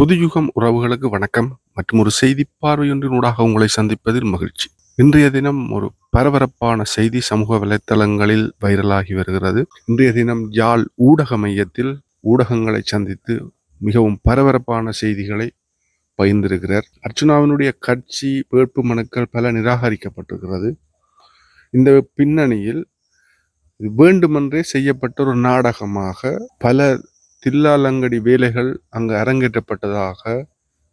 புதுயுகம் உறவுகளுக்கு வணக்கம். மற்றும் ஒரு செய்தி பார்வையொன்றினூடாக உங்களை சந்திப்பதில் மகிழ்ச்சி. இன்றைய தினம் ஒரு பரபரப்பான செய்தி சமூக வலைத்தளங்களில் வைரலாகி வருகிறது. இன்றைய தினம் யாழ் ஊடக மையத்தில் ஊடகங்களை சந்தித்து மிகவும் பரபரப்பான செய்திகளை பகிர்ந்திருக்கிறார். அர்ச்சுனாவினுடைய கட்சி வேட்பு மனுக்கள் பல நிராகரிக்கப்பட்டிருக்கிறது. இந்த பின்னணியில் வேண்டுமென்றே செய்யப்பட்ட ஒரு நாடகமாக பல தில்லாலங்கடி வேலைகள் அங்கு அரங்கேற்றப்பட்டதாக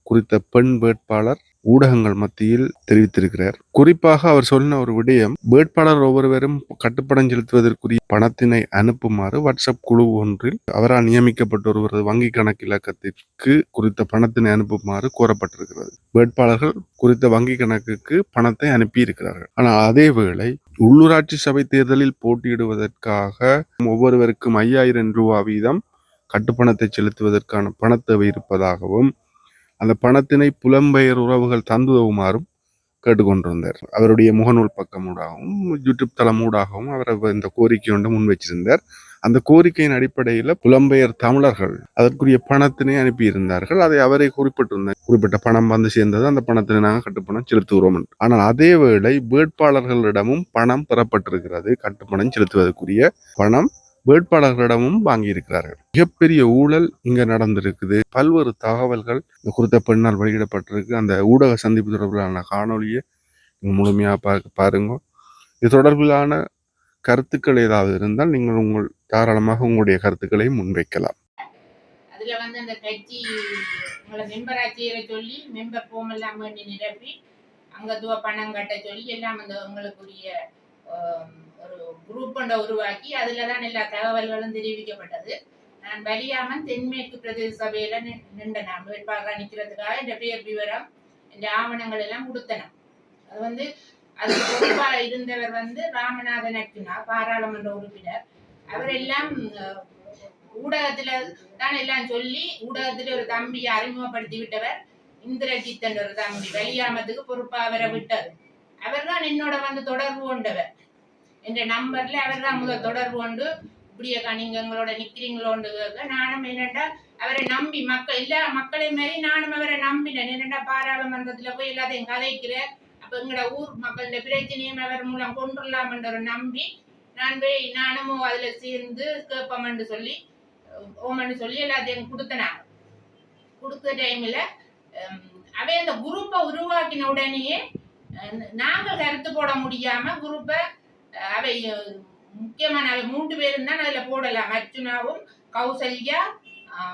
குறித்த பெண் வேட்பாளர் ஊடகங்கள் மத்தியில் தெரிவித்திருக்கிறார். குறிப்பாக அவர் சொன்ன ஒரு விடயம் வேட்பாளர் ஒவ்வொருவரும் கட்டுப்படம் செலுத்துவதற்குரிய பணத்தினை அனுப்புமாறு வாட்ஸ்அப் குழு ஒன்றில் அவரால் நியமிக்கப்பட்ட ஒருவரது வங்கி கணக்கு இலக்கத்திற்கு குறித்த பணத்தினை அனுப்புமாறு கோரப்பட்டிருக்கிறது. வேட்பாளர்கள் குறித்த வங்கி கணக்குக்கு பணத்தை அனுப்பி இருக்கிறார்கள் ஆனால் அதே வேளை உள்ளூராட்சி சபை தேர்தலில் போட்டியிடுவதற்காக ஒவ்வொருவருக்கும் ஐயாயிரம் ரூபா வீதம் கட்டுப்பணத்தை செலுத்துவதற்கான பணத்தேவை இருப்பதாகவும் அந்த பணத்தினை புலம்பெயர் உறவுகள் தந்துதவுமாறும் கேட்டுக்கொண்டிருந்தார். அவருடைய முகநூல் பக்கமூடாகவும் யூடியூப் தளமூடாகவும் அவர் இந்த கோரிக்கை ஒன்று முன் வச்சிருந்தார். அந்த கோரிக்கையின் அடிப்படையில் புலம்பெயர் தமிழர்கள் அதற்குரிய பணத்தினை அனுப்பியிருந்தார்கள். அதை அவரை குறிப்பிட்டிருந்தார். குறிப்பிட்ட பணம் வந்து சேர்ந்தது அந்த பணத்தினை நாங்கள் கட்டுப்பணம் செலுத்துகிறோம் என்று. ஆனால் அதே வேளை வேட்பாளர்களிடமும் பணம் பெறப்பட்டிருக்கிறது. கட்டுப்பணம் செலுத்துவதற்குரிய பணம் வேட்பாளர்களிடமும் வாங்கியிருக்கிறார்கள். மிகப்பெரிய ஊழல் இங்க நடந்திருக்குது. பல்வேறு தகவல்கள் இந்த குறித்த பெண்ணால் வெளியிடப்பட்டிருக்கு. அந்த ஊடக சந்திப்பு தொடர்பிலான காணொலியை முழுமையாக பார்க்க பாருங்க. இது தொடர்பிலான கருத்துக்கள் ஏதாவது இருந்தால் நீங்கள் உங்கள் தாராளமாக உங்களுடைய கருத்துக்களை முன்வைக்கலாம். அதுல வந்து அந்த கட்சி உங்களை மெம்பர் ஆட்சியரை சொல்லி மெம்பர் ஃபோம் எல்லாம் வேண்டி நிரப்பி அங்க பணம் கட்ட சொல்லி எல்லாம் அந்த உங்களுக்குரிய ஒரு குரூப் ஒன்றை உருவாக்கி அதில் தான் எல்லா தகவல்களும் தெரிவிக்கப்பட்டது. நான் வலியாமன் தென்மேற்கு பிரதேச சபையில நின்ற நான் வேட்பாளராக இந்த பேர் விவரம் இந்த ஆவணங்கள் எல்லாம் கொடுத்தன அது வந்து அது பொறுப்பாக இருந்தவர் வந்து ராமநாதன் அர்ச்சுனா பாராளுமன்ற உறுப்பினர். அவர் எல்லாம் ஊடகத்துல தான் எல்லாம் சொல்லி ஊடகத்துல ஒரு தம்பியை அறிமுகப்படுத்தி விட்டவர் இந்திரஜித்தன் ஒரு தம்பி. வெளியாமத்துக்கு பொறுப்பா அவரை விட்டது. அவர் தான் என்னோட வந்து தொடர்பு கொண்டவர். என்ற நம்பர்ல அவர் தான் முதல் தொடர்பு கொண்டு இப்படியே நீங்க எங்களோட நிக்கிறீங்களோண்டு நானும் என்னடா அவரை நம்பி மக்கள் எல்லா மக்களை மாதிரி நானும் அவரை நம்பினேன். என்னடா பாராளுமன்றத்துல போய் எல்லாத்தையும் கதைக்கிறேன். அப்ப எங்களோட ஊர் மக்களோட பிரச்சனையும் அவர் மூலம் கொண்டுடலாம் நம்பி நான் போய் நானும் அதுல சேர்ந்து கேட்போம்னு சொல்லி ஓமன்னு சொல்லி எல்லாத்தையும் கொடுத்தனாங்க. கொடுத்த டைம்ல அவை அந்த குரூப்பை உருவாக்கின உடனேயே நாங்கள் கருத்து போட முடியாம குரூப்பை அவை முக்கியமான அவை மூன்று பேரும் தான் அதுல போடலாம். அர்ஜுனாவும் கௌசல்யா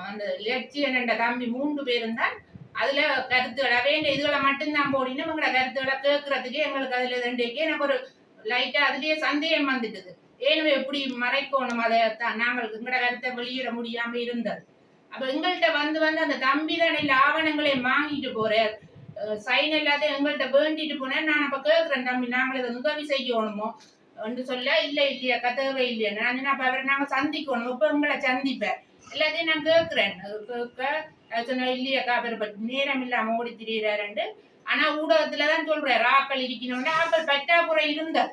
அந்த லட்சியன் என்ற தம்பி மூன்று பேரும் தான் அதுல கருத்துக்கள் வேண்டிய இதுகளை மட்டும்தான் போடினோம் எங்களோட கருத்துக்களை கேட்கறதுக்கு எங்களுக்கு அதுல ரெண்டுக்கு எனக்கு ஒரு லைட்டா அதுலயே சந்தேகம் வந்துட்டுது. ஏனும் எப்படி மறைக்கணும் அதை தான் நாங்கள் எங்களோட கருத்தை வெளியிட முடியாம இருந்தது. அப்ப எங்கள்கிட்ட வந்து வந்து அந்த தம்பி தான் இல்ல ஆவணங்களை வாங்கிட்டு போறார். சைன் எல்லாத்தையும் எங்கள்கிட்ட வேண்டிட்டு போனேன் நான் அப்ப கேட்கிறேன் தம்பி நாங்கள் இதை உதவி செய்யணுமோ? என்று சொல்ல இல்லை இல்லையா கதவை இல்லையா நான் சொன்னேன், அவரை நாங்க சந்திக்கணும். இப்போ உங்களை சந்திப்பேன். எல்லாத்தையும் நான் கேட்குறேன். கேட்க சொன்னேன் இல்லையாக்கா அவரை பற்றி நேரம் இல்லாம ஓடி திரியிறாருண்டு ஆனா ஊடகத்தில் தான் சொல்றாரு ஆக்கள் இருக்கணும்னா ஆக்கள் பற்றாக்குறை இருந்தது.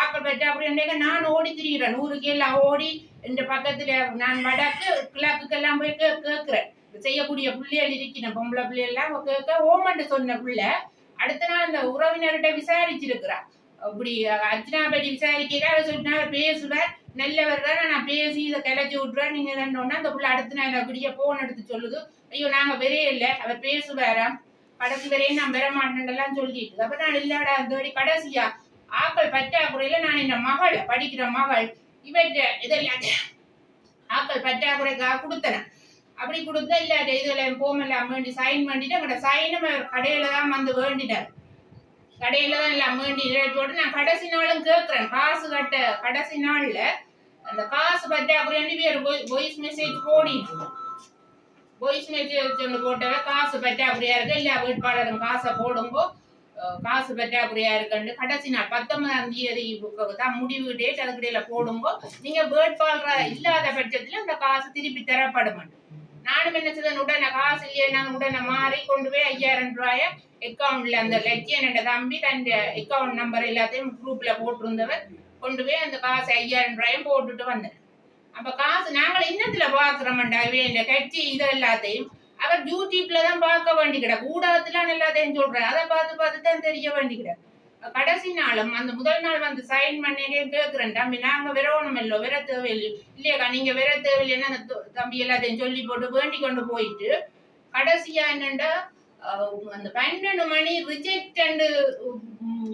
ஆக்கள் பற்றாக்குறை இருந்தாக்க நான் ஓடி திரிகிறேன் ஊருக்கு எல்லாம் ஓடி இந்த பக்கத்துல நான் வடக்கு கிழக்குக்கெல்லாம் போய் கே கேட்குறேன். செய்யக்கூடிய பிள்ளைகள் இருக்கணும் பொம்பளை பிள்ளை எல்லாம் கேட்க ஓமன்ட்டு சொன்ன பிள்ளை அடுத்த நாள் அந்த உறவினர்கிட்ட விசாரிச்சிருக்கிறான் அப்படி அர்ச்சனா பற்றி விசாரிக்கிறா அவர் சொன்னா அவர் பேசுவார். நல்லவர் தான் நான் பேசி இதை கிளச்சி விட்டுருவேன் நீங்க தண்டோன்னா அந்த பிள்ளை அடுத்த நான் அப்படியே ஃபோன் எடுத்து சொல்லுது. ஐயோ நாங்க வரே இல்லை. அவர் பேசுவாராம் கடைசி வரையும் நான் வர மாட்டேன்லாம் சொல்லிட்டு. அப்போ நான் இல்லாடா அந்த வழி கடைசியா? ஆக்கள் பற்றாக்குறையில நான் என்ன மகள்? படிக்கிற மகள். இவற்ற இதெல்லாம் ஆக்கள் பற்றாக்குறைக்காக கொடுத்தனேன் அப்படி கொடுத்தா இல்ல இதில் இதுல போமெல்லாம் வேண்டி சைன் பண்ணிட்டு அங்கட சைனும் கடையில தான் வந்து வேண்டினார். கடையில தான் எல்லாம் ரேட் போட்டு நான் கடைசி நாளும் கேட்கிறேன் காசு கட்ட கடைசி நாள்ல அந்த காசு பற்றாக்குறை ரெண்டு பேர் வாய்ஸ் மெசேஜ் போடிட்டு வாய்ஸ் மெசேஜ் ஒன்று போட்டவ காசு பற்றாக்குறையா இருக்கு? எல்லா வேட்பாளரும் காசை போடும்போ காசு பற்றாக்குறையா இருக்குன்னு கடைசி நாள் பத்தொன்பதாம் தேதி தான் முடிவு டேட் அதுக்கிடையில போடும்போ நீங்க வேட்பாளரா இல்லாத பட்சத்துல அந்த காசு திருப்பி தரப்படும். நானும் என்ன செய்தேன்? உடனே காசு இல்லையே நான் உடனே மாறி கொண்டு போய் ஐயாயிரம் ரூபாய அக்கௌண்ட்ல அந்த லட்சியன் தம்பி தன் அக்கௌண்ட் நம்பர் எல்லாத்தையும் குரூப்ல போட்டிருந்தவர். கொண்டு போய் அந்த காசு ஐயாயிரம் ரூபாயும் போட்டுட்டு வந்தேன் அப்ப காசு நாங்கள் இன்னத்துல பாக்குறோம்டா இந்த கட்சி இது எல்லாத்தையும். அவர் யூடியூப்ல தான் பார்க்க வேண்டி கிடக்கு ஊடகத்துல எல்லாத்தையும் சொல்றேன் அதை பார்த்து பார்த்து தான் தெரிய வேண்டி கிடக்கு கடைசி நாளும் அந்த முதல் நாள் வந்து சைன் பண்ணி கேட்கிறேன் தம்பி நாங்க விரவணும் இல்லை விர தேவையில்லை. இல்லையாக்கா நீங்க விர தேவையில்லைன்னு அந்த தம்பி எல்லாத்தையும் சொல்லி போட்டு வேண்டி கொண்டு போயிட்டு கடைசியா என்னண்டா அந்த பன்னெண்டு மணி ரிஜெக்ட் அண்டு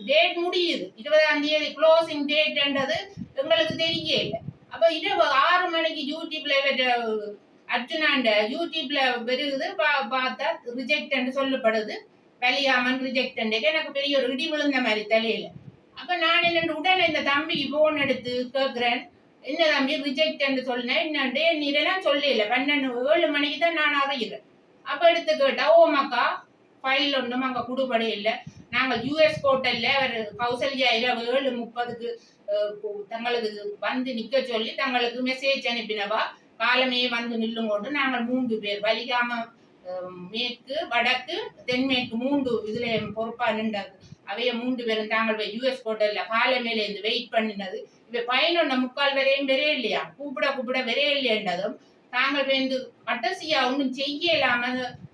டேட் முடியுது. இருபதாம் தேதி க்ளோசிங் டேட்ன்றது எங்களுக்கு தெரிய இல்லை அப்போ இரவு ஆறு மணிக்கு யூடியூப்ல அர்ஜுனாண்ட யூடியூப்ல வருகுது பா- பார்த்தா ரிஜெக்ட் சொல்லப்படுது. வெளியாமன் ரிஜெக்ட் எனக்கு பெரிய ஒரு இடி விழுந்த மாதிரி தலையில. அப்ப நான் என்ன உடனே இந்த தம்பிக்கு போன் எடுத்து கேட்கிறேன் என்ன தம்பி ரிஜெக்ட் சொன்னேன். டே நீரெல்லாம் சொல்லல. பன்னெண்டு ஏழு மணிக்கு தான் நான் அறிகிறேன். அப்போ எடுத்து கேட்டா ஓமாக்கா ஃபைல் ஒன்றும் அங்கே குடுபடை இல்லை. நாங்கள் யூஎஸ் கோட்டல்ல அவர் கௌசல்யா இரவு ஏழு முப்பதுக்கு தங்களுக்கு வந்து நிற்க சொல்லி தங்களுக்கு மெசேஜ் அனுப்பினவா காலமே வந்து நில்லும் கொண்டு நாங்கள் மூன்று பேர் வலிகாம மேற்கு வடக்கு தென்மேற்கு மூன்று இதுல பொறுப்பா நின்றது. அவைய மூன்று பேரும் தாங்கள் யூஎஸ் கோட்டல்ல காலமேல இருந்து வெயிட் பண்ணினது. இவ பயனொன்ன முக்கால் வரையும் வரே இல்லையா? கூப்பிட கூப்பிட வரே இல்லையன்றதும் தாங்கள் வந்து கட்டசியா ஒன்றும் செய்யலாம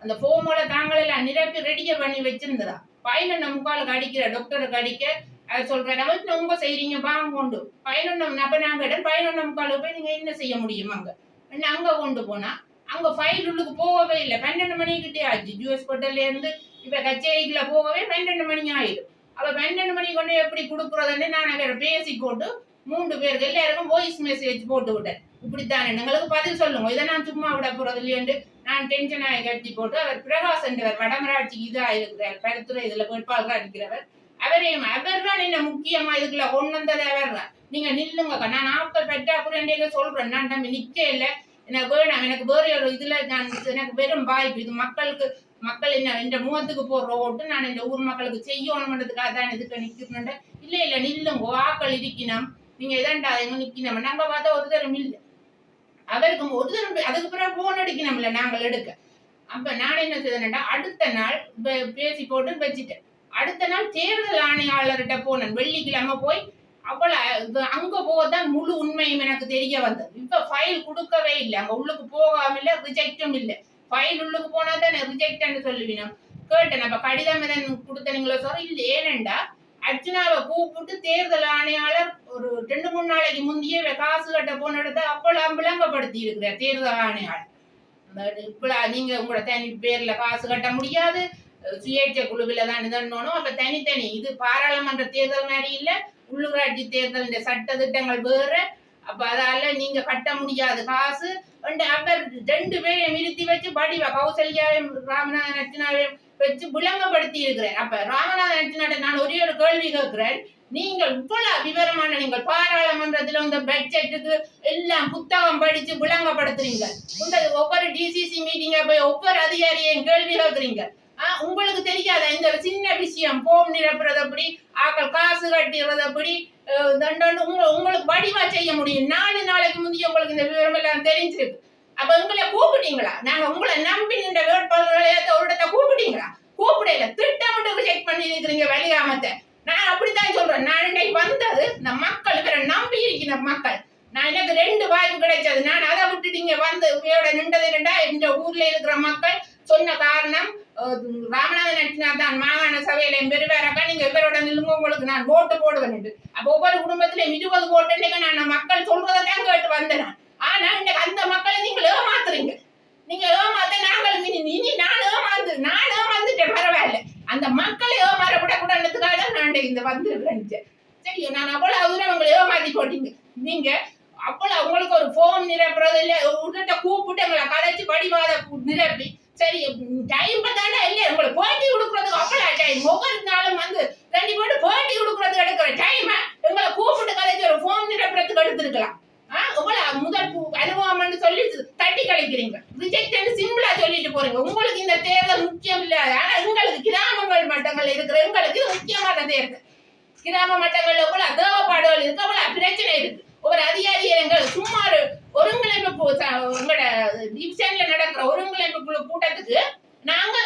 அந்த ஃபோமோல தாங்கள் எல்லாம் நிரப்பி ரெடிய பண்ணி வச்சிருந்ததா? பயனொன்ன முக்காலுக்கு அடிக்கிற? டாக்டருக்கு அடிக்க? அதை சொல்கிற அவன் ரொம்ப செய்றீங்க பாங்க கொண்டு. பயனொன்னம் அப்ப நாங்க இடம் பயனொன்ன முக்காலுக்கு போய் நீங்க என்ன செய்ய முடியும் அங்க? அங்கே அங்க கொண்டு போனா? அங்க ஃபைல் உள்ளுக்கு போகவே இல்லை. பன்னெண்டு மணிக்கிட்டே ஆச்சு. ஜூஎஸ் ஹோட்டல்ல இருந்து இப்ப கச்சேரிக்குள்ள போகவே பன்னெண்டு மணி ஆயிடும். அப்ப பன்னெண்டு மணி கொண்டு எப்படி கொடுக்குறதுன்னு நான் அவரை பேசி போட்டு மூன்று பேருக்கு எல்லாருக்கும் வாய்ஸ் மெசேஜ் போட்டு விட்டேன். இப்படித்தானே? எங்களுக்கு பதில் சொல்லுங்க. இதை நான் சும்மா விட போறது இல்லையண்டு. நான் டென்ஷன் ஆகி கட்டி போட்டு அவர் பிரகாஷ் என்றவர் வடமராட்சி இதா இருக்கிறார் கருத்துறை இதுல வேட்பாளராக இருக்கிறவர் அவரையும் அவர் தான் என்ன முக்கியமா இதுக்குள்ள கொண்டு வந்தது அவர் தான் நீங்க நில்லுங்க நான் ஆக்கள் பெற்றா கூட சொல்றேன். நான் தம்பி நிக்க இல்லை. எனக்கு வேணாம். எனக்கு வேறு ஒரு இதுல நான் எனக்கு வெறும் வாய்ப்பு. இது மக்களுக்கு மக்கள் என்ன இந்த முகத்துக்கு போடுற ஓட்டு நான் இந்த ஊர் மக்களுக்கு செய்யணும்ன்றதுக்காக தான் இதுக்கு நிக்கிறேன் இல்ல இல்ல நில்லுங்க. ஆக்கள் இருக்கணும். நீங்க இதாண்டா எங்க நிக்கணும். நாங்க பார்த்தா ஒரு தரம் இல்லை. அவருக்கு ஒரு தரம் அதுக்கு பிறகு போன் அடிக்கணும்ல நாங்கள் எடுக்க. அப்ப நான் என்ன செய்தேன்டா அடுத்த நாள் பே- பேசி போட்டு வச்சுட்டேன். அடுத்த நாள் தேர்தல் ஆணையாளர்கிட்ட போனேன். வெள்ளிக்கிழமை போய் அவ்வளவு அங்க போகத்தான் முழு உண்மையும் எனக்கு தெரிய வந்தது. இப்ப ஃபைல் கொடுக்கவே இல்லை. அங்க உள்ளுக்கு போகாம இல்ல ரிஜெக்டும் இல்லை. ஃபைல் உள்ளுக்கு போனா தானே ரிஜெக்ட்னு சொல்லுவீங்க கேட்டேன். அப்ப கடிதம் எதன் கொடுத்தனீங்களோ சொல்ல இல்லை ஏனண்டா அர்ச்சனாவை கூப்பிட்டு தேர்தல் ஆணையாளர் ஒரு ரெண்டு மூணு நாளைக்கு முந்தையே காசு கட்ட போன இடத்த அப்பெல்லாம் விளங்கப்படுத்தி இருக்கிறார் தேர்தல் ஆணையாளர். இப்பெல்லாம் நீங்க உங்களோட தனி பேர்ல காசு கட்ட முடியாது. சுயேட்சை குழுவில் தான் இதன்னோனும் அப்ப தனித்தனி இது பாராளுமன்ற தேர்தல் மாதிரி இல்ல. உள்ளூராட்சி தேர்தல் இந்த சட்ட திட்டங்கள் வேறு. அப்ப அதால நீங்க கட்ட முடியாது காசு. ரெண்டு அவர் ரெண்டு பேரையும் நிறுத்தி வச்சு படிவா கௌசல்யாவையும் ராமநாதன் அர்ச்சனாவையும் வச்சு விளங்கப்படுத்தி இருக்கிறேன் அப்ப ராமநாதன் நான் ஒரே ஒரு கேள்வி கேட்கிறேன். நீங்கள் இவ்வளவு விவரமான நீங்கள் பாராளுமன்றத்துல இந்த பட்ஜெட்டுக்கு எல்லாம் புத்தகம் படிச்சு விளங்கப்படுத்துறீங்க உங்களுக்கு ஒவ்வொரு டிசிசி மீட்டிங்க போய் ஒவ்வொரு அதிகாரியையும் கேள்வி கேட்குறீங்க. ஆ, உங்களுக்கு தெரியாத? இந்த சின்ன விஷயம் போம் நிரப்புறது அப்படி ஆக்கள் காசு கட்டிடுறது அப்படி உங்களுக்கு வடிவா செய்ய முடியும். நாலு நாளைக்கு முந்தைய உங்களுக்கு இந்த விவரம் எல்லாம் தெரிஞ்சிருக்கு. அப்ப உங்களை கூப்பிட்டீங்களா? நாங்க உங்களை நம்பி நின்ற வேட்பாளர்களை கூப்பிட்டீங்களா? கூப்பிடல. திட்டமிட்டு செக் பண்ணி இருக்கிறீங்க வெளியாமத்தை நான் அப்படித்தான் சொல்றேன். நான் இன்னைக்கு வந்தது இந்த மக்கள் இவரை நம்பி இருக்கிற மக்கள். நான் எனக்கு ரெண்டு வாய்ப்பு கிடைச்சது. நான் அதை விட்டுட்டீங்க வந்து இவையோட நின்றது ரெண்டா இந்த ஊர்ல இருக்கிற மக்கள் சொன்ன காரணம் ராமநாதன் அடிச்சினா தான். மாகாண சபையில பெருவேறக்கா நீங்க இவரோட நில்லுங்க உங்களுக்கு நான் ஓட்டு போடுவேன் அப்ப ஒவ்வொரு குடும்பத்திலையும் இருபது ஓட்டு நான் மக்கள் சொல்றதை தான் கேட்டு வந்தேன் ஆனா இன்னைக்கு அந்த மக்களை நீங்க ஏமாத்துறீங்க. நீங்க ஏமாத்த நாங்கள் இனி நான் ஏமாந்து நான் ஏமாந்துட்டேன் பரவாயில்ல. அந்த மக்களை ஏமாற கூட தான் நான் இந்த வந்துருக்கேன் சரி நான் அவ்வளவு தூரம் உங்களை ஏமாத்தி போட்டீங்க. நீங்க அவ்வளவு உங்களுக்கு ஒரு ஃபோன் நிரப்புறது இல்லை உங்கள்கிட்ட கூப்பிட்டு எங்களை கதைச்சு வடிவாத நிரப்பி சரி டைம் தானே இல்லையா உங்களை போட்டி கொடுக்குறதுக்கு அவ்வளவு டைம் ஒவ்வொரு நாளும் வந்து ரெண்டு போட்டு போட்டி கொடுக்குறதுக்கு எடுக்கிற டைம் எங்களை கூப்பிட்டு கதைச்சு ஒரு ஃபோன் நிரப்புறதுக்கு எடுத்துருக்கலாம். போல முதல் அனுபவம்னு சொல்லி தட்டி கழிக்கிறீங்க. ரிஜெக்ட் சிம்பிளா சொல்லிட்டு போறீங்க. உங்களுக்கு இந்த தேர்தல் முக்கியம் இல்ல. ஆனா எங்களுக்கு கிராமங்கள் மட்டங்கள் இருக்கிற எங்களுக்கு இது முக்கியமான தேர்தல் கிராம மட்டங்கள்ல போல தேவைப்பாடுகள் இருக்கு போல பிரச்சனை இருக்கு. ஒரு அதிகாரி எங்கள் சும்மா ஒருங்கிணைப்பு உங்களோட டிவிஷன்ல நடக்கிற ஒருங்கிணைப்பு குழு கூட்டத்துக்கு நாங்க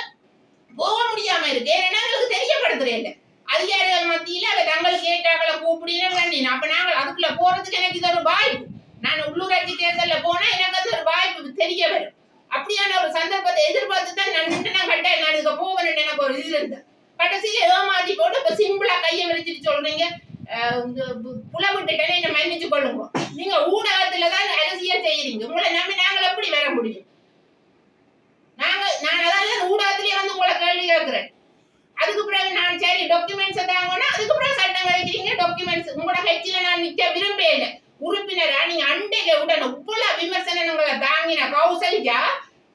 போக முடியாம இருக்கு. ஏன்னா எங்களுக்கு தெரியப்படுத்துறேன். அதிகாரிகள் மத்தியில அதை தங்களுக்கு கேட்டாக்களை கூப்பிடுறேன் அப்ப நாங்கள் அதுக்குள்ள போறதுக்கு எனக்கு இது ஒரு வாய்ப்பு. நான் உள்ளூராட்சி தேர்தலில் போனா எனக்கு அது ஒரு வாய்ப்பு தெரிய வரும். அப்படியான ஒரு சந்தர்ப்பத்தை எதிர்பார்த்து தான் நான் நின்று நான் கட்டேன் நான் இதுக்கு போவேன் எனக்கு ஒரு இது இருந்தது. கடைசியில ஏமாத்தி போட்டு இப்போ சிம்பிளா கையை விரிச்சிட்டு சொல்றீங்க. அஹ் இந்த பு- புல விட்டுட்டேன்னு என்ன மன்னிச்சு கொள்ளுங்க. நீங்க ஊடகத்துல தான் அரசியல் செய்யறீங்க. உங்களை நம்பி நாங்கள் எப்படி வர முடியும்? நாங்க நான் அதாவது ஊடகத்திலேயே வந்து உங்களை கேள்வி கேட்கிறேன். அதுக்கு பிறகு நான் சரி டாக்குமெண்ட்ஸ் தாங்கன்னா அதுக்கு பிறகு சட்டம் கழிக்கிறீங்க டாக்குமெண்ட்ஸ் உங்களோட கட்சியில நான் நிக்க விரும்பவே இல்லை. உறுப்பினரா நீங்க அண்டைக்கு உடனே இவ்வளவு விமர்சனங்களை தாங்கின கௌசல்யா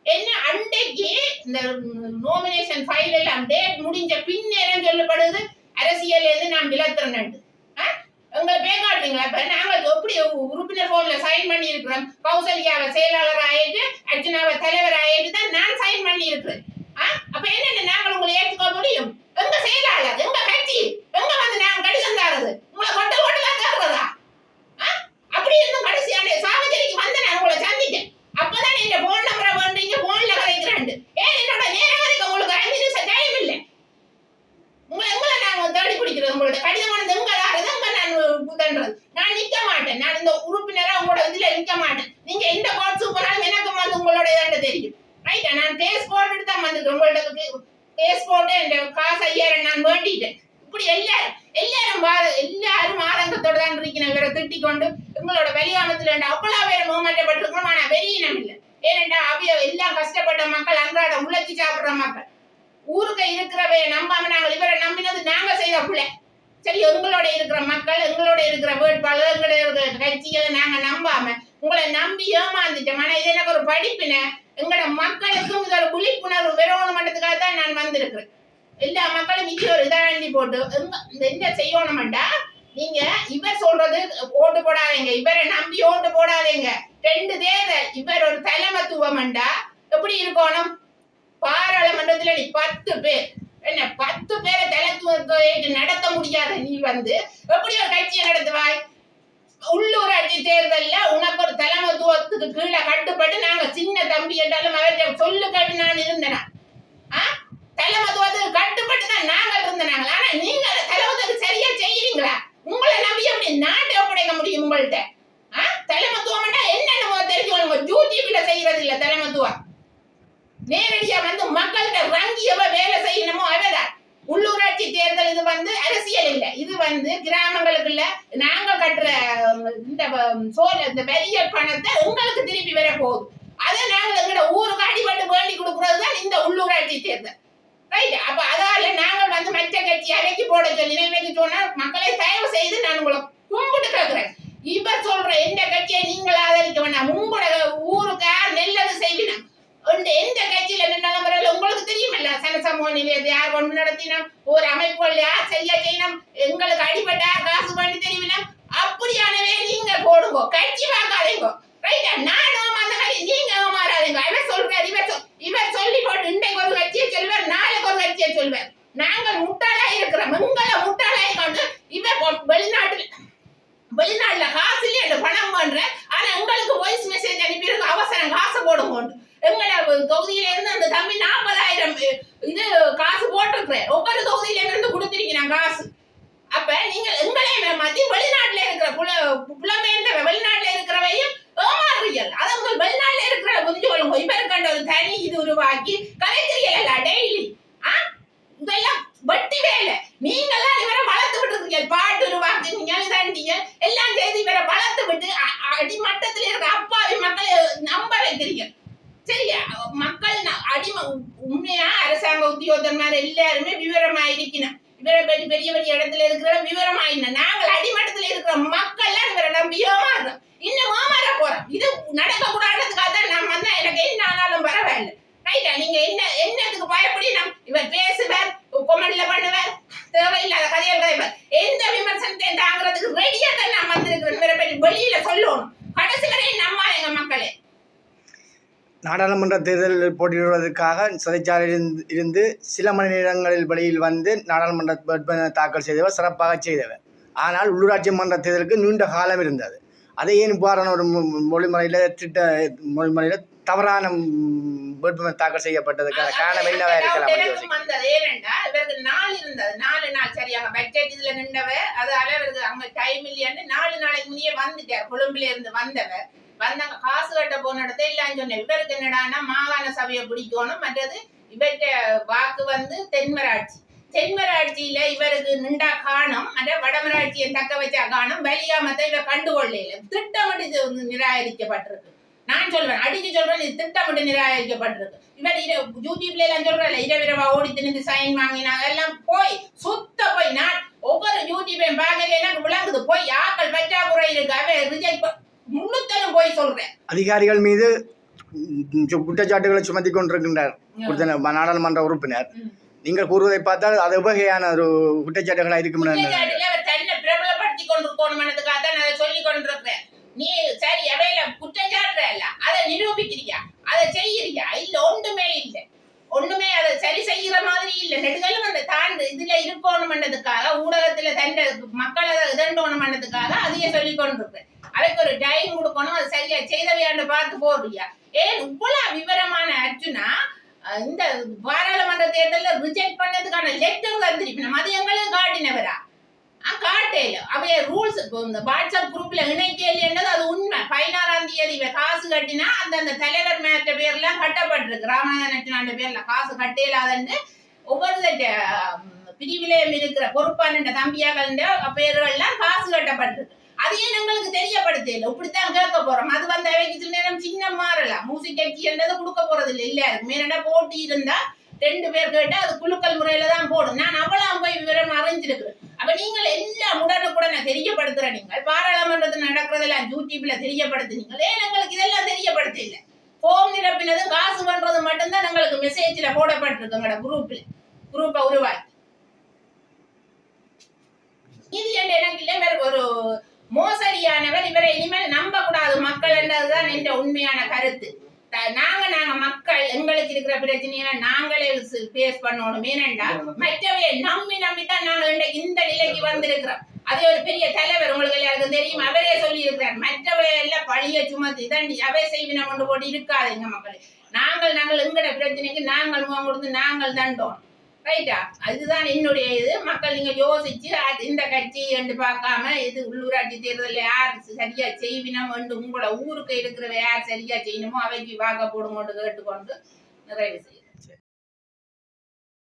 என்ன அண்டைக்கு இந்த நோமினேஷன் ஃபைல் எல்லாம் டேட் முடிஞ்ச பின்னேரம் சொல்லப்படுது. அரசியல் எது நான் விலத்துறேன் உங்களை பேக்காட்டுங்களா இப்ப நாங்க எப்படி உறுப்பினர் போன்ல சைன் பண்ணி இருக்கிறோம் கௌசல்யாவை செயலாளர் ஆயிட்டு அர்ஜுனாவை தலைவர் ஆயிட்டு தான் நான் சைன் பண்ணி இருக்கிறேன் அப்ப என்னென்ன நாங்கள் உங்களை ஏற்றுக்க முடியும்? எங்க செயலாளர் எங்க கட்சி எங்க வந்து நாங்க கடிதம் தாரது உங்களை கொட்ட கொட்டலாம் தர்றதா ஆ? அப்படி இருந்தும் கடைசியான சாவச்சேரிக்கு வந்து நான் உங்களை சந்திச்சேன் அப்பதான் இந்த போன் நம்பரை பண்றீங்க போன்ல கதைக்கிறாண்டு ஏன் என்னோட நேரம் வரைக்கும் உங்களுக்கு அஞ்சு நிமிஷம் டைம் இல்லை உங்களை எங்களை நான் தேடி பிடிக்கிறது உங்களோட கடிதமானது எங்க தாரது எங்க நான் புதன்றது நான் நிக்க மாட்டேன் நான் இந்த உறுப்பினரா உங்களோட இதுல நிக்க மாட்டேன் நீங்க எந்த கோட்ஸ் போனாலும் எனக்கு வந்து உங்களோட இதாண்ட தெரியும் ரைட்டா நான் கேஸ் போட்டுட்டு தான் வந்திருக்கேன் உங்கள்ட்ட கேஸ் போட்டு இந்த காசு ஐயாயிரம் நான் வேண்டிட்டேன் இப்படி எல்லாரும் எல்லாரும் வா- எல்லாரும் ஆதங்கத்தோட தான் இருக்கிறேன் இவரை உங்களோட கொண்டு உங்களோட அவ்வளவு பேர் மூமெண்டப்பட்டிருக்கணும் ஆனா வெளியினம் இல்லை. ஏனென்றா அவைய எல்லாம் கஷ்டப்பட்ட மக்கள் அன்றாட உழைச்சி சாப்பிடுற மக்கள். ஊருக்கு இருக்கிறவைய நம்பாம நாங்கள் இவரை நம்பினது நாங்க செய்த பிள்ளை சரி எங்களோட இருக்கிற மக்கள் எங்களோட இருக்கிற வேட்பாளர் எங்களோட இருக்கிற கட்சிகளை நாங்க நம்பாம உங்களை நம்பி ஏமாந்துட்டோம். ஆனா இது எனக்கு ஒரு படிப்பின. எங்களோட மக்களுக்கும் இதோட விழிப்புணர்வு வரணும் மட்டத்துக்காக தான் நான் வந்திருக்கிறேன். எல்லா மக்களும் இது ஒரு இதாண்டி போட்டு எங்க இந்த என்ன செய்யணும்டா? நீங்க இவர் சொல்றது ஓட்டு போடாதீங்க. இவரை நம்பி ஓட்டு போடாதீங்க. ரெண்டு தேர்தல் இவர் ஒரு தலைமத்துவம்டா எப்படி இருக்கணும்? பாராளுமன்றத்துல நீ பத்து பேர். என்ன பத்து பேரை தலைத்துவத்தை நடத்த முடியாத நீ வந்து எப்படி ஒரு கட்சியை நடத்துவாய்? உள்ளூராட்சி தேர்தல்ல உனக்கு ஒரு தலைமத்துவத்துக்கு கீழே கட்டுப்பட்டு நாங்க சின்ன தம்பி என்றாலும் அவர்கிட்ட சொல்லு கட்டு நான் இருந்தேனா? ஆ? தலைமத்துவத்துக்கு கட்டுப்பட்டு தான் நாங்கள் இருந்தனாங்களா? ஆனா நீங்க தலைமத்துக்கு சரியா செய்யறீங்களா உங்களை நம்பி எப்படி நாட்டை ஒப்படைக்க முடியும் தலைமத்துவம் ஆ? தலைமத்துவம்னா என்னென்ன தெரிஞ்சு யூடியூப்ல செய்யறது இல்ல தலைமத்துவம். நேரடியா வந்து மக்கள்கிட்ட ரங்கி ரங்கியவ வேலை செய்யணுமோ அவதான் உள்ளூராட்சி தேர்தல் இது வந்து அரசியல் இல்ல. இது வந்து கிராமங்களுக்குள்ள நாங்க கட்டுற இந்த சோழ இந்த பெரிய பணத்தை உங்களுக்கு திருப்பி வர போகுது. அதை நாங்கள் எங்களோட ஊருக்கு அடிபட்டு வேண்டி கொடுக்கறது தான் இந்த உள்ளூராட்சி தேர்தல். ரைட் அப்ப அதால நாங்கள் வந்து மச்ச கட்சி அலைக்கு போட சொல்லி இன்னைக்கு சொன்னா மக்களை தயவு செய்து நான் உங்களை கும்பிட்டு கேட்கிறேன் இவர் சொல்ற எந்த கட்சியை நீங்கள் ஆதரிக்க வேண்டாம். உங்களோட ஊருக்கு யார் நல்லது செய்வினா? இந்த எந்த கட்சியில நின்னாலும் பரவாயில்ல. உங்களுக்கு தெரியுமல்ல சனசமூக நிலையத்தை யார் கொண்டு நடத்தினோம் ஒரு அமைப்புகள் யார் செய்ய செய்யணும்? எங்களுக்கு அடிபட்டா காசு பண்ணி தெரிவினம் அப்படியானவே நீங்க போடுங்க கட்சி பார்க்காதீங்க ரைட்டா நானும் அந்த மாதிரி நீங்க மாறாதீங்க இவர் சொல்றாரு இவர் சொல் இவர் சொல்லி போட்டு இன்றைக்கு ஒரு கட்சியை சொல்வார் நாளைக்கு ஒரு கட்சியை சொல்வார் நாங்கள் முட்டாளா இருக்கிறோம் உங்களை முட்டாளாய் கொண்டு இவர் பொ- வெளிநாட்டுல வெளிநாட்டுல காசு இல்லையே அந்த பணம் பண்ற ஆனா உங்களுக்கு வாய்ஸ் மெசேஜ் அனுப்பியிருக்கு அவசரம் காசு போடுங்க எங்களோட தொகுதியில இருந்து அந்த தம்பி நாற்பதாயிரம் இது காசு போட்டிருக்கிறேன் ஒவ்வொரு தொகுதியில இருந்து கொடுத்திருக்கிறேன் காசு அப்ப நீங்க எங்களை மத்தி வெளிநாட்டுல இருக்கிற புல புலமேந்த வெளிநாட்டுல இருக்கிறவையும் ஏமாறுறீர்கள் அதை உங்கள் வெளிநாட்டுல இருக்கிற புரிஞ்சு கொள்ளுங்க இவருக்காண்ட ஒரு தனி இது உருவாக்கி கலைக்கிறீர்கள் டெய்லி ஆ இதெல்லாம் வட்டி வேலை நீங்கெல்லாம் இவரை வளர்த்து விட்டு இருக்கீங்க பாட்டு உருவாக்குனீங்க இதாண்டீங்க எல்லாம் செய்து இவரை வளர்த்து விட்டு அ- அ- அடிமட்டத்தில் இருக்கிற அப்பாவி மக்களை நம்ப வைக்கிறீங்க சரியா மக்கள் ந- அடிம உண்மையா அரசாங்க உத்தியோகத்தன்மார் எல்லாருமே விவரமா இருக்கணும் இவரை பெரிய பெரிய பெரிய இடத்துல இருக்கிற விவரமா என்ன நாங்கள் அடிமட்டத்தில் இருக்கிற மக்கள்லாம் இவரை நம்பி ஏமாறுறோம் இன்னும் ஏமாற போறோம் இது நடக்க கூடாதுக்காக தான் நான் வந்தா எனக்கு என்ன ஆனாலும் பரவாயில்ல ரைட்டா நீங்க என்ன என்னத்துக்கு பயப்படினோம் இவர் பேசுவார் கொமெண்ட்ல பண்ணுவார் தேவையில்லாத கதைகள் கதைப்பார் எந்த விமர்சனத்தை தாங்கிறதுக்கு ரெடியா தான் நான் வந்திருக்கிறேன் இவரை பற்றி வெளியில சொல்லணும் கடைசி வரை நம்ம எங்க மக்களே நாடாளுமன்ற தேர்தலில் போட்டியிடுவதற்காக சிறைச்சாலையில் இருந்து- சில மணி நேரங்களில் வெளியில் வந்து நாடாளுமன்ற தாக்கல் செய்தவர் சிறப்பாக செய்தவர். ஆனால் உள்ளூராட்சி மன்ற தேர்தலுக்கு நீண்ட காலம் இருந்தது. அதை ஏன் இவ்வாறான ஒரு மொழிமுறையில் திட்ட மொழிமுறையில் தவறான வேட்புமனு தாக்கல் செய்யப்பட்டதுக்கான காரணம் என்னவா இருக்கலாம் நாள் இருந்தது. நாலு நாள் சரியாக பட்ஜெட் இதுல நின்றவ அதால இவருக்கு அங்க டைம் இல்லையான்னு நாலு நாளைக்கு முன்னே வந்துட்டார். கொழும்புல இருந்து வந்தவர். வந்தாங்க காசு கட்ட போன இடத்த இல்லைன்னு சொன்னேன். இவருக்கு என்னடான்னா மாகாண சபையை பிடிக்கணும். மற்றது இவர்கிட்ட வாக்கு வந்து தென்மராட்சி. தென்மராட்சியில இவருக்கு நின்றா காணும். அந்த வடமராட்சியை தக்க வச்சா காணும். வலியாமத்தை இவர் கண்டுகொள்ளையில திட்டமிட்டு வந்து நிராகரிக்கப்பட்டிருக்கு. நான் சொல்வேன் அடிச்சு சொல்றேன் இது திட்டமிட்டு நிராகரிக்கப்பட்டிருக்கு. இவர் இர யூடியூப்ல எல்லாம் சொல்றேன் இரவிரவா ஓடி திணிந்து சைன் வாங்கினாங்க. எல்லாம் போய் சுத்த போய் நான் ஒவ்வொரு யூடியூபையும் பார்க்கல எனக்கு விளங்குது போய் ஆக்கள் பற்றாக்குறை இருக்கு அவன் ரிஜெக்ட் முன்னூத்தனும் போய் சொல்றேன். அதிகாரிகள் மீது குற்றச்சாட்டுகளை சுமத்தி கொண்டிருக்கின்றார். நாடாளுமன்ற உறுப்பினர். நீங்கள் கூறுவதை பார்த்தால் அது உபகையான ஒரு குற்றச்சாட்டுகளாக இருக்கும் நீ சரி அவையில குற்றம் அதை நிரூபிக்கிறியா? அதை செய்யறியா? இல்ல ஒன்றுமே இல்ல. ஒண்ணுமே அதை சரி செய்யற மாதிரி இல்ல. நெடுகளும் அந்த தாண்டு இதுல இருக்கணும்ன்றதுக்காக ஊடகத்துல தண்ட மக்களை இதண்டோணும்ன்றதுக்காக அதையே சொல்லி கொண்டிருக்கிறேன். அதுக்கு ஒரு டைம் கொடுக்கணும் அது சரியா செய்தவையான்னு பார்த்து போடுறியா ஏன் இவ்வளவு விவரமான அர்ஜுனா இந்த பாராளுமன்ற தேர்தலில் ரிஜெக்ட் பண்ணதுக்கான லெட்டர் வந்திருப்பின அது எங்களுக்கு காட்டினவரா? ஆ, காட்டேல. அவைய ரூல்ஸ் இந்த வாட்ஸ்அப் குரூப்ல இணைக்கலைன்றது அது உண்மை. பதினாறாம் தேதி காசு கட்டினா அந்த அந்த தலைவர் மேற்ற பேர்லாம் கட்டப்பட்டிருக்கு. ராமநாதன் பேர்ல காசு கட்டேலாதன்னு ஒவ்வொரு பிரிவிலையும் இருக்கிற பொறுப்பான தம்பியாக்கள் பேர்கள்லாம் காசு கட்டப்பட்டிருக்கு. அதையும் எங்களுக்கு தெரியப்படுத்தல இப்படித்தான் கேட்க போறோம். அது வந்து அவைக்கு சில நேரம் சின்ன மாறலாம். மூசி கட்சி என்றது கொடுக்க போறது இல்லை. இல்ல மேலடா போட்டி இருந்தா ரெண்டு பேர் கேட்டா அது குழுக்கள் முறையில தான் போடும். நான் அவ்வளவு போய் விவரம் அறிஞ்சிருக்கிறேன். அப்ப நீங்கள் எல்லாம் உடனுக்குடனே தெரியப்படுத்துற நீங்கள். பாராளுமன்றத்தில் நடக்கிறதெல்லாம் யூடியூப்ல தெரியப்படுத்துனீங்க ஏன் எங்களுக்கு இதெல்லாம் தெரியப்படுத்த இல்லை? ஃபோம் நிரப்பினது காசு பண்றது மட்டும்தான் எங்களுக்கு மெசேஜ்ல போடப்பட்டிருக்கு எங்களோட குரூப்ல குரூப்பை உருவாக்கி. இது என்ற எனக்கு இல்லை. ஒரு மோசடியானவர் இவரை இனிமேல் நம்ப கூடாது மக்கள் என்றதுதான் என்ற உண்மையான கருத்து. நாங்க நாங்க மக்கள் எங்களுக்கு இருக்கிற பிரச்சனையை நாங்களே பேஸ் பண்ணணும். ஏனென்றா மற்றவையை நம்பி நம்பித்தான் நாங்க இன்றைக்கு இந்த நிலைக்கு வந்திருக்கிறோம். அதே ஒரு பெரிய தலைவர் உங்களுக்கு எல்லாருக்கும் தெரியும். அவரே சொல்லி இருக்கிறார் மற்றவை எல்லாம் பழிய சுமத்தி தாண்டி அவை செய்வினை கொண்டு போட்டு இருக்காது எங்க மக்கள். நாங்கள் நாங்கள் எங்கட பிரச்சனைக்கு நாங்கள் முகம் கொடுத்து நாங்கள் தண்டோம். ரைட்டா அதுதான் என்னுடைய இது. மக்கள் நீங்க யோசிச்சு அது இந்த கட்சி என்று பார்க்காம இது உள்ளூராட்சி தேர்தலில் யார் சரியா செய்வினம் என்று உங்களோட ஊருக்கு இருக்கிறவ யார் சரியா செய்யணுமோ அவைக்கு வாக்க போடுங்கன்னு கேட்டுக்கொண்டு நிறைவு செய்யும்